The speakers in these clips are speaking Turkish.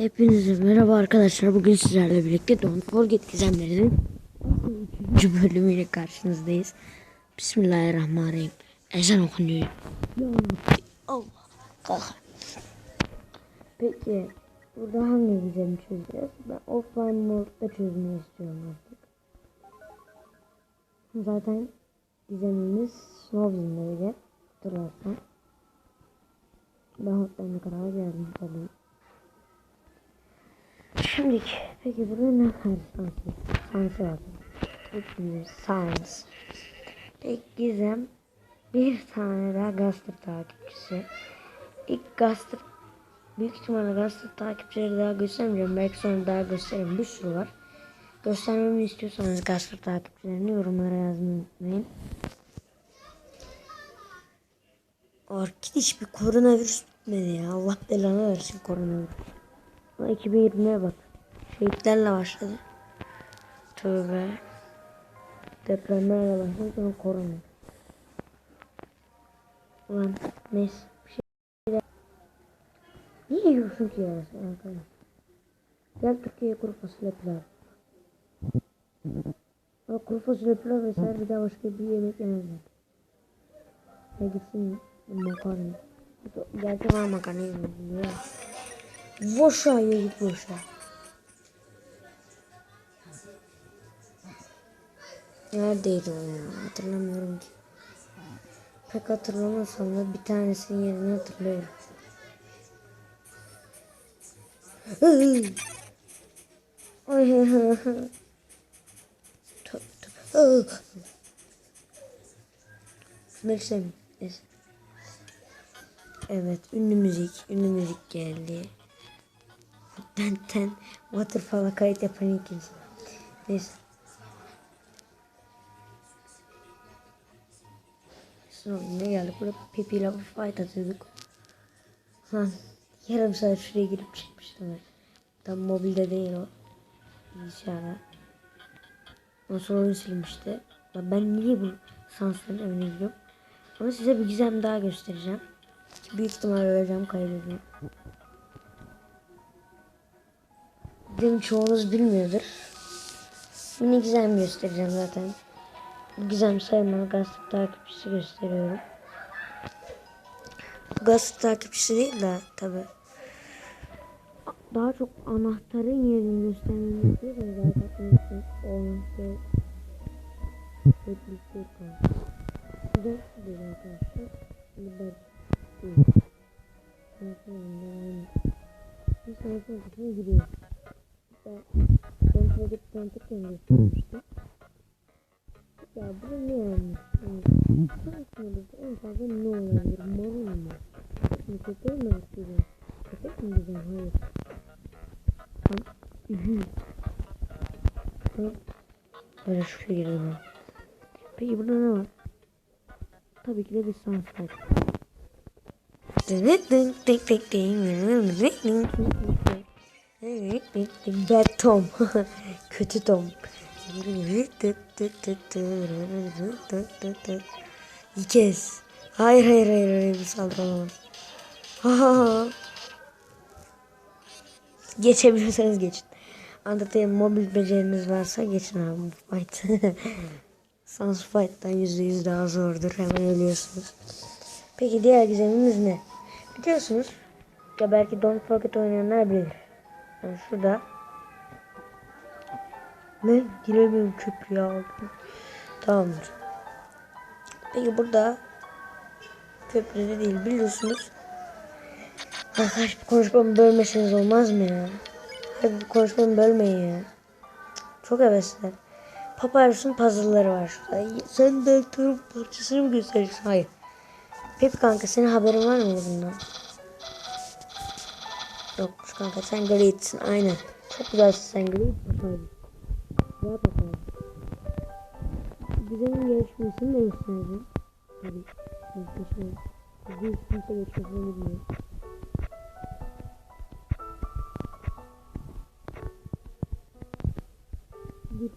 Hepinize merhaba arkadaşlar. Bugün sizlerle birlikte Don't Forget gizemlerinin 3. bölümüyle karşınızdayız. Bismillahirrahmanirrahim. Ezan okunuyor. Allah. Kalk. Peki burada hangi gizemi çözeceğiz? Ben offline modda çözmeyi istiyorum artık. Zaten gizemimiz Snows'undaydı. Hatırlarsan. Ben hotline kadar geldim tabii. Şimdi peki burada ne? Sansı var. Üçüncü science. Peki gizem bir tane daha Gaster takipçisi. İlk Gaster büyük ihtimalle Gaster takipçileri daha göstermeyeceğim. Belki sonra daha gösteririm. Bir sürü var. Göstermemi istiyorsanız Gaster takipçilerini yorumlara yazmayı unutmayın. Orkid hiçbir koronavirüs bitmedi ya. Allah belanı versin koronavirüs. Ama 2020'ye bak. Şehitlerle başladı. Tövbe. Depremlerle başladı sonra korona. Ulan neyse. Bir şey. Niye yiyorsun ki ya sen arkadaş? Gel Türkiye'ye kuru fasulye pilav. Ama kuru fasulye pilav vesaire bir daha başka bir yemek yemezler. Ya gitsin makarna. Gerçi var makarna yemedim ya. Boşa ya git boşa. Neredeydi o ya? Hatırlamıyorum ki. Pek hatırlamasam da bir tanesinin yerini hatırlıyorum. Neyse. Neyse. Evet, ünlü müzik, ünlü müzik geldi. Benden Waterfall'a kayıt yapan ilk insan. Neyse. Ne geldik? Burada Pepe ile fight atıyorduk. Lan yarım saat şuraya girip çıkmıştım ben. Tam mobilde değil o. Bilgisayarda. Ondan sonra oyun silmişti. Lan ben niye bu sansların evine gidiyorum? Ama size bir gizem daha göstereceğim. Büyük ihtimalle öleceğim kaybedeceğim. Benim çoğunuz bilmiyordur. Mini gizem göstereceğim zaten. Bu gizem saymalı gazete takipçisi gösteriyorum. Gazete takipçisi değil de tabi. Daha çok anahtarın yerini göstermemi istiyorsanız arkadaşlar o anahtarı Bekliyor kaldı. Güzel değil arkadaşlar. Değil. Devamı. Bir sayfa kısmına giriyor. Ben project tanıtırken göstermiştim. Ya bu ne? Yani Sayfamızda en fazla ne olabilir? Marul mu? Şimdi köpeği mi istiyorum? Köpek mi diyeceğim? Hayır. Tam böyle şuraya girelim. Peki burada ne var? Tabii ki de bir sunset. Bad Tom. Kötü Tom. İki kez. Hayır hayır hayır hayır bir saldıramaz. Ha. Geçebilirseniz geçin. Undertale mobil beceriniz varsa geçin abi bu fight. Sans Fight'tan %100 daha zordur. Hemen ölüyorsunuz. Peki diğer gizemimiz ne? Biliyorsunuz ya belki Don't Forget oynayanlar bilir. Yani şurada ne? Giremiyorum köprüye. Tamamdır. Peki burada köprüde değil biliyorsunuz. Arkadaş konuşmamı bölmeseniz olmaz mı ya? Hadi konuşmamı bölmeyin ya. Çok hevesler. Papyrus'un puzzle'ları var şurada. Sen de aktarın parçasını mı göstereceksin? Hayır. Pep kanka senin haberin var mı bundan? Yokmuş kanka sen greatsin aynen. Çok güzelsin sen great. Güzel Papyrus. Güzelin gelişmesini de göstereceğim. Tabii. Muhteşem. Biz kimse geçmesini bilmiyor. Bir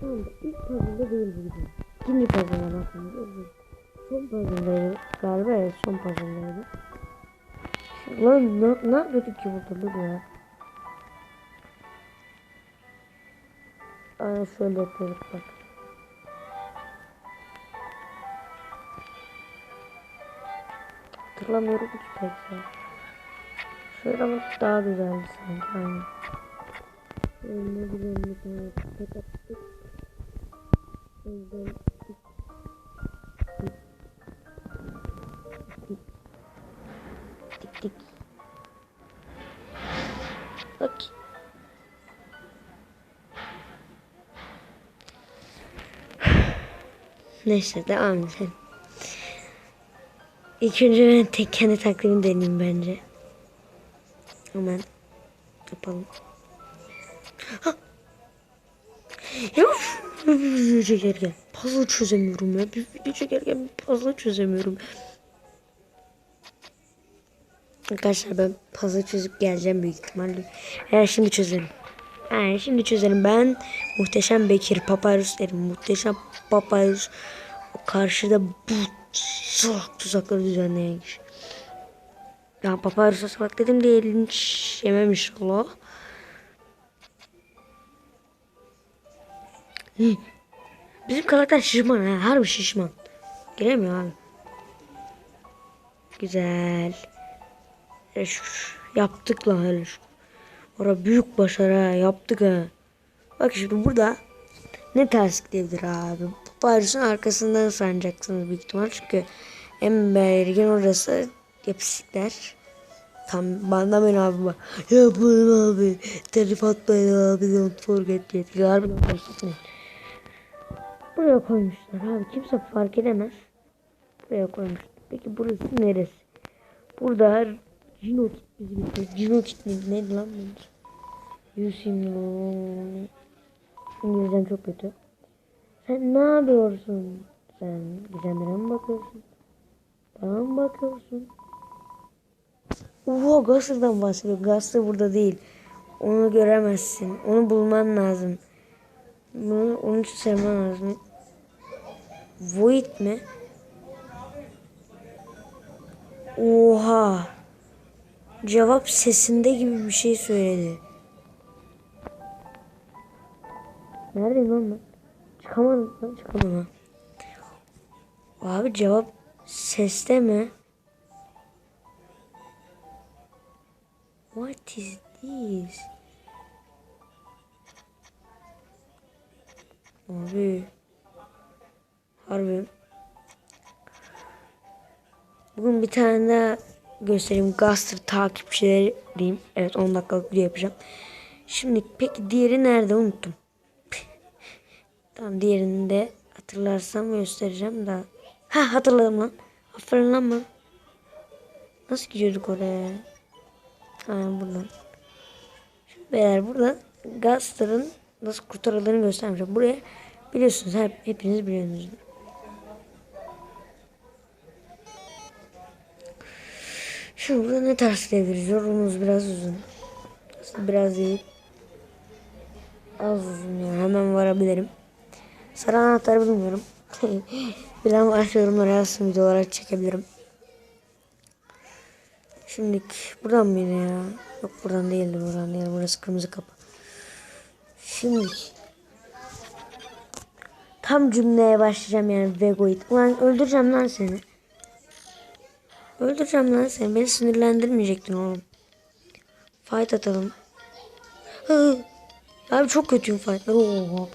şu anda ilk puzzle'da değil bu gibi. İkinci puzzle'a bakın. Son puzzle'daydı galiba evet son puzzle'daydı. Lan ne, ne yapıyorduk ki burada dur ya. Aynen şöyle yapıyorduk bak. Hatırlamıyorum ki pek ya. Şöyle ama daha güzeldi sanki aynen. Şöyle ne güzel bir tane tek attık. Şöyle Neyse devam edelim. İlk önce ben tek kendi taklidimi deneyeyim bence. Hemen yapalım. Ha! Ya video çekerken puzzle çözemiyorum ya. Bir video çekerken bir puzzle çözemiyorum. Arkadaşlar ben puzzle çözüp geleceğim büyük ihtimalle. Eğer şimdi çözelim. Yani şimdi çözelim. Ben muhteşem Bekir Papyrus derim. Muhteşem Papyrus. Karşıda bu tuzak tuzakları düzenleyen kişi. Ya Papyrus'a salak dedim diye linç yemem inşallah. Hı. Bizim karakter şişman ha. Harbi şişman. Giremiyor abi. Güzel. Yaptık lan hele şu. Ora büyük başarı ha. Yaptık ha. Bak şimdi burada ne ters gidebilir abi? Paris'in arkasından sanacaksınız büyük ihtimal. Çünkü en belirgin orası yapışıklar. Tam bandamayın abi bak. Yapmayın abi. Telif atmayın abi. Don't forget yet. Harbiden başlasın. Buraya koymuşlar abi. Kimse fark edemez. Buraya koymuşlar. Peki burası neresi? Burada Cino kit bizi miydi? Neydi lan bu? Yusimlo. İngilizcem çok kötü. Sen ne yapıyorsun? Sen gizemlere mi bakıyorsun? Bana mı bakıyorsun? Oha Gaster'dan bahsediyor. Gaster burada değil. Onu göremezsin. Onu bulman lazım. Bunu, onun için sevmen lazım. Void mi? Oha. Cevap sesinde gibi bir şey söyledi. Neredeyim lan ben? Çıkamadım lan çıkamadım ha. Abi cevap seste mi? What is this? Abi. Harbi. Bugün bir tane daha göstereyim. Gaster takipçileri diyeyim. Evet 10 dakikalık video yapacağım. Şimdi peki diğeri nerede unuttum. tamam diğerini de hatırlarsam göstereceğim da. Ha hatırladım lan. Aferin lan bana. Nasıl gidiyorduk oraya? Ha buradan. Şimdi beyler burada Gaster'ın nasıl kurtarıldığını göstermişim. Buraya biliyorsunuz hep, hepiniz biliyorsunuz. Şimdi burada ne ters gidebiliriz? Yolumuz biraz uzun. Aslında biraz değil. Az uzun yani. Hemen varabilirim. Sarı anahtarı bilmiyorum. Bilen varsa yorumlara yazsın videolara çekebilirim. Şimdi buradan mı yine ya? Yok buradan değildir buradan değil. Burası kırmızı kapı. Şimdi tam cümleye başlayacağım yani Vegoid. Ulan öldüreceğim lan seni. Öldüreceğim lan seni. Beni sinirlendirmeyecektin oğlum. Fight atalım. Hı. Abi çok kötüyüm fightlar. Oha.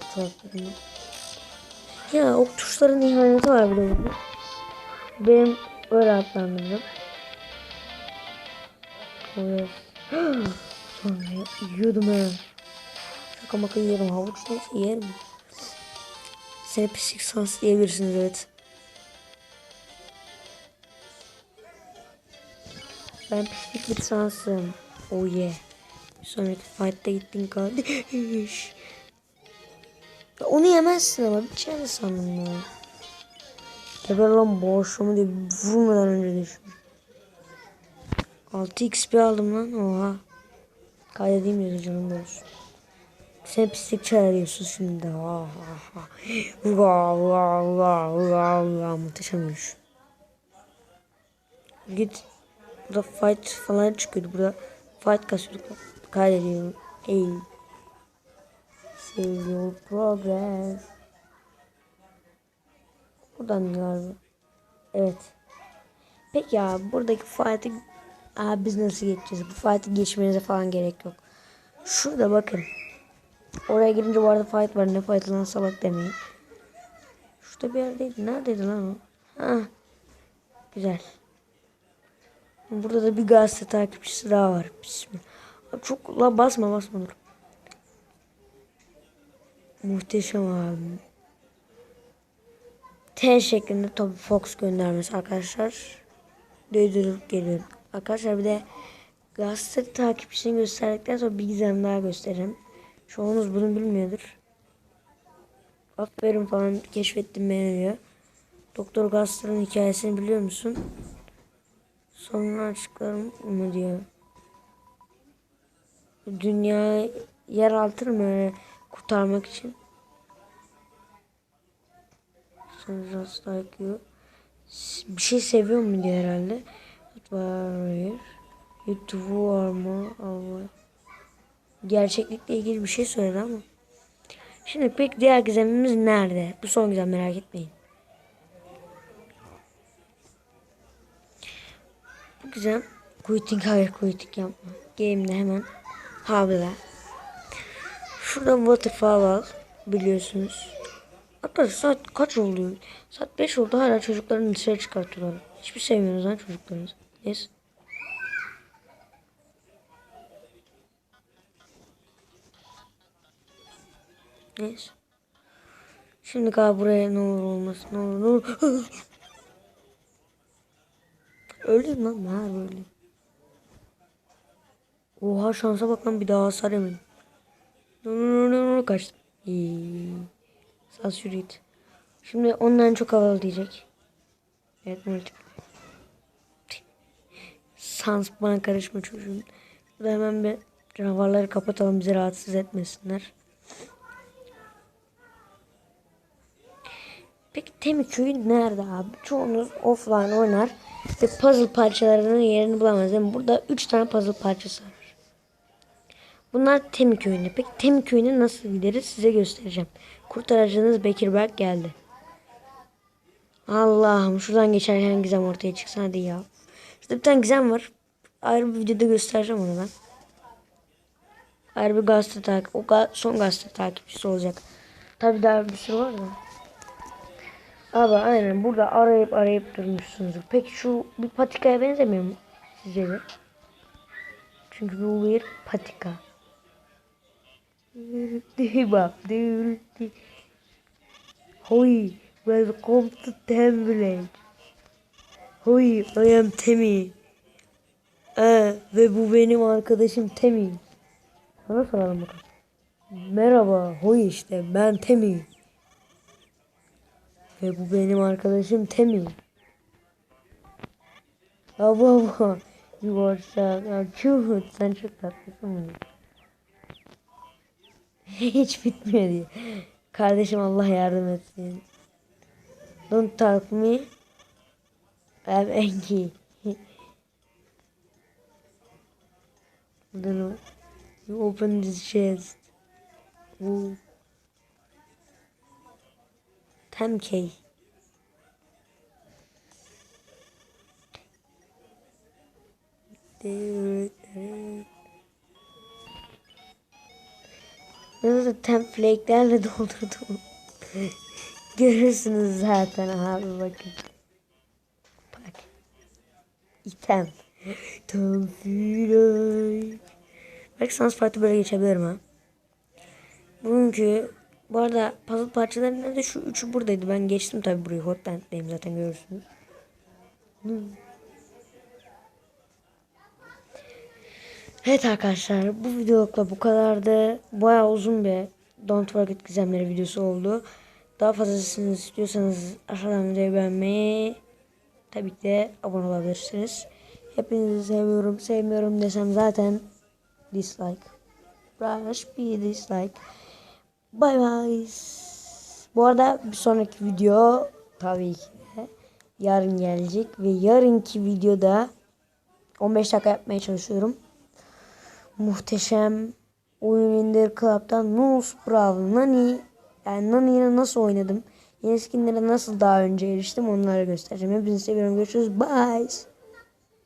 Ya ok tuşların ihaneti var bir de burada. Benim öyle adlandıracağım. Evet. Sonra yiyordum ha. Şaka maka yerim. Havuç neyse yerim. Seni pislik sans diyebilirsiniz evet. Ben pislik bir sansım. Oh yeah. Sonraki fight'ta gittin kardeş. Ya Onu yemezsin ama bir çare sandım ya. Geber lan boşluğumu diye vurmadan önce düşmüş. 6 XP aldım lan oha. Kaydedeyim yazı canım olsun. Sen pislik çağırıyorsun şimdi. Ha ha ha. Uga uga uga. Muhteşem yürüyüş. Git. Burada fight falan çıkıyordu. Burada fight kasıyorduk. Kaydediyorum. Ey. Save your progress. Buradan galiba. Evet. Peki ya buradaki fight'ı Aa, biz nasıl geçeceğiz? Bu fight'ı geçmenize falan gerek yok. Şurada bakın. Oraya girince bu arada fight var. Ne fight lan salak demeyin. Şurada bir yerdeydi. Neredeydi lan o? Ha. Güzel. Burada da bir gazete takipçisi daha var. Bismillah. Çok la basma basma dur. Muhteşem abi. T şeklinde Toby Fox göndermesi arkadaşlar. Döydürüp geliyorum. Arkadaşlar bir de gazete takipçisini gösterdikten sonra bir gizem daha göstereyim. Çoğunuz bunu bilmiyordur. Aferin falan keşfettim beğeniyor. Doktor Gaster'ın hikayesini biliyor musun? Sonra açıklarım mı diyor. Dünya yer altır mı öyle kurtarmak için? Sonra you. S- Bir şey seviyor mu diyor herhalde. Warrior. You to war more over. Gerçeklikle ilgili bir şey söyledi ama. Şimdi pek diğer gizemimiz nerede? Bu son gizem merak etmeyin. Gizem quitting hayır quitting yapma. Game'de hemen havla. Şurada waterfall var biliyorsunuz. Arkadaşlar saat kaç oldu? Saat 5 oldu hala çocuklarını dışarı çıkartıyorlar. Hiçbir sevmiyorsunuz lan çocuklarınızı. Neyse. Neyse. Şimdi galiba buraya ne olur olmasın ne olur ne olur. Öldüm lan ha böyle. Oha şansa bak lan bir daha hasar yemedim. Kaçtım. İyi. Sağ sürüyet. Şimdi ondan çok havalı diyecek. Evet multi. Sans bana karışma çocuğum. Burada hemen bir canavarları kapatalım bizi rahatsız etmesinler. Peki Temi köyü nerede abi? Çoğunuz offline oynar ve puzzle parçalarının yerini bulamaz. Yani burada 3 tane puzzle parçası var. Bunlar Temi köyünde. Peki Temi köyüne nasıl gideriz size göstereceğim. Kurtarıcınız Bekir Berk geldi. Allah'ım şuradan geçerken gizem ortaya çıksın hadi ya. Şurada bir tane gizem var. Ayrı bir videoda göstereceğim onu ben. Ayrı bir gazete takip. O ga son gazete takipçisi olacak. Tabi daha bir sürü var da. Abi aynen burada arayıp arayıp durmuşsunuzdur. Peki şu bir patikaya benzemiyor mu sizce de? Çünkü bu bir patika. Bak. Hoy, welcome to Temple. Hoy, I am Temi. Ee, ve bu benim arkadaşım Temi. Sana soralım bakalım. Merhaba, hoy işte ben Temi. Ve bu benim arkadaşım Temi. Aba aba. Yuvarsak. Cute. Sen çok tatlısın mı? Hiç bitmiyor diye. Kardeşim Allah yardım etsin. Don't talk me. I'm angry. Then you open this chest. Ooh. 10k. Nasıl template'lerle doldurdum. Görürsünüz zaten abi bakın. Bak. İtem. Firay. Belki sans parti böyle geçebilirim ha. Bugünkü bu arada puzzle parçalarının da şu üçü buradaydı. Ben geçtim tabi burayı. Hotland'dayım zaten görürsünüz. Evet arkadaşlar bu videolukla bu kadardı. Baya uzun bir Don't Forget Gizemleri videosu oldu. Daha fazlasını istiyorsanız aşağıdan videoyu beğenmeyi tabii ki de abone olabilirsiniz. Hepinizi seviyorum sevmiyorum desem zaten dislike. Rush bir dislike. Bye bye. Bu arada bir sonraki video tabii ki de yarın gelecek ve yarınki videoda 15 dakika yapmaya çalışıyorum. Muhteşem oyun indir club'dan Nose Brawl Nani yani Nani nasıl oynadım? Yeni skinlere nasıl daha önce eriştim onları göstereceğim. Hepinizi seviyorum. Görüşürüz. Bye.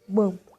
Boom.